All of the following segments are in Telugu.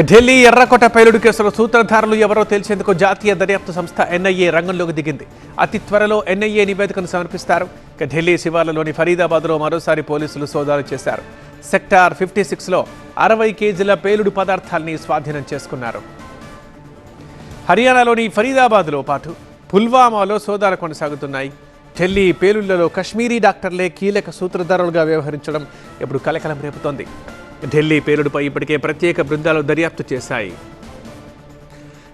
ఢిల్లీ ఎర్రకోట పేలుడు కేసులో సూత్రధారులు ఎవరో తేల్చేందుకు జాతీయ దర్యాప్తు సంస్థ ఎన్ఐఏ రంగంలోకి దిగింది. అతి త్వరలో ఎన్ఐఏ నివేదికను సమర్పిస్తారు. ఇక ఢిల్లీ శివార్లలోని ఫరీదాబాద్లో మరోసారి పోలీసులు సోదాలు చేశారు. సెక్టార్ ఫిఫ్టీ సిక్స్లో అరవై కేజీల పేలుడు పదార్థాల్ని స్వాధీనం చేసుకున్నారు. హర్యానాలోని ఫరీదాబాద్లో పాటు పుల్వామాలో సోదాలు కొనసాగుతున్నాయి. ఢిల్లీ పేలుళ్ళలో కశ్మీరీ డాక్టర్లే కీలక సూత్రధారులుగా వ్యవహరించడం ఇప్పుడు కలకలం రేపుతోంది. ఢిల్లీ పేలుడుపై ఇప్పటికే ప్రత్యేక బృందాలు దర్యాప్తు చేశాయి.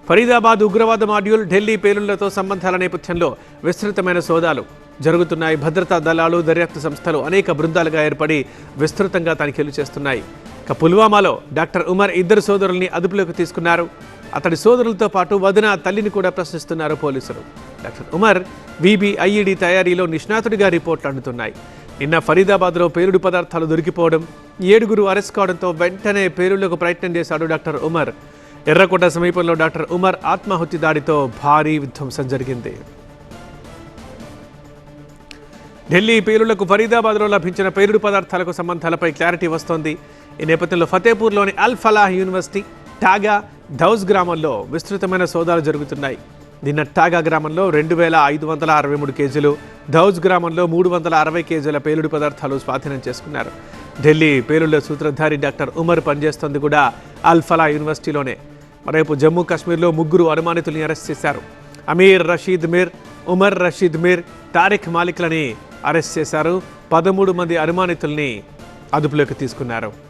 ఫరీదాబాద్ ఉగ్రవాద మాడ్యూల్ ఢిల్లీ పేలుళ్ళతో సంబంధాల నేపథ్యంలో విస్తృతమైన సోదాలు. జరుగుతున్నాయి భద్రతా దళాలు దర్యాప్తు సంస్థలు అనేక బృందాలుగా ఏర్పడి విస్తృతంగా తనిఖీలు చేస్తున్నాయి. ఇక పుల్వామాలో డాక్టర్ ఉమర్ ఇద్దరు సోదరుల్ని అదుపులోకి తీసుకున్నారు. అతడి సోదరులతో పాటు వదిన తల్లిని కూడా ప్రశ్నిస్తున్నారు పోలీసులు. డాక్టర్ ఉమర్ విబిఐఈడి తయారీలో నిష్ణాతుడిగా రిపోర్ట్లు అందుతున్నాయి. నిన్న ఫరీదాబాద్లో పేలుడు పదార్థాలు దొరికిపోవడం ఏడుగురు అరెస్ట్ కావడంతో వెంటనే పేలుళ్ళకు ప్రయత్నం చేశాడు డాక్టర్ ఉమర్. ఎర్రకోట సమీపంలో డాక్టర్ ఉమర్ ఆత్మాహుతి దాడితో భారీ విధ్వంసం జరిగింది. ఢిల్లీ పేలుళ్ళకు ఫరీదాబాద్లో లభించిన పేలుడు పదార్థాలకు సంబంధాలపై క్లారిటీ వస్తోంది. ఈ నేపథ్యంలో ఫతేపూర్లోని అల్ ఫలాహ్ యూనివర్సిటీ టాగా ధౌజ్ గ్రామంలో విస్తృతమైన సోదాలు జరుగుతున్నాయి. నిన్న టాగా గ్రామంలో రెండు వేల ఐదు వందల అరవై మూడు కేజీలు ధౌజ్ గ్రామంలో మూడు వందల అరవై కేజీల పేలుడు పదార్థాలు స్వాధీనం చేసుకున్నారు. ఢిల్లీ పేలుళ్ళ సూత్రధారి డాక్టర్ ఉమర్ పనిచేస్తోంది కూడా అల్ఫలా యూనివర్సిటీలోనే. మరోవైపు జమ్మూ కాశ్మీర్లో ముగ్గురు అనుమానితుల్ని అరెస్ట్ చేశారు. అమీర్ రషీద్ మీర్ ఉమర్ రషీద్ మీర్ తారిక్ మాలిక్లని అరెస్ట్ చేశారు. పదమూడు మంది అనుమానితుల్ని అదుపులోకి తీసుకున్నారు.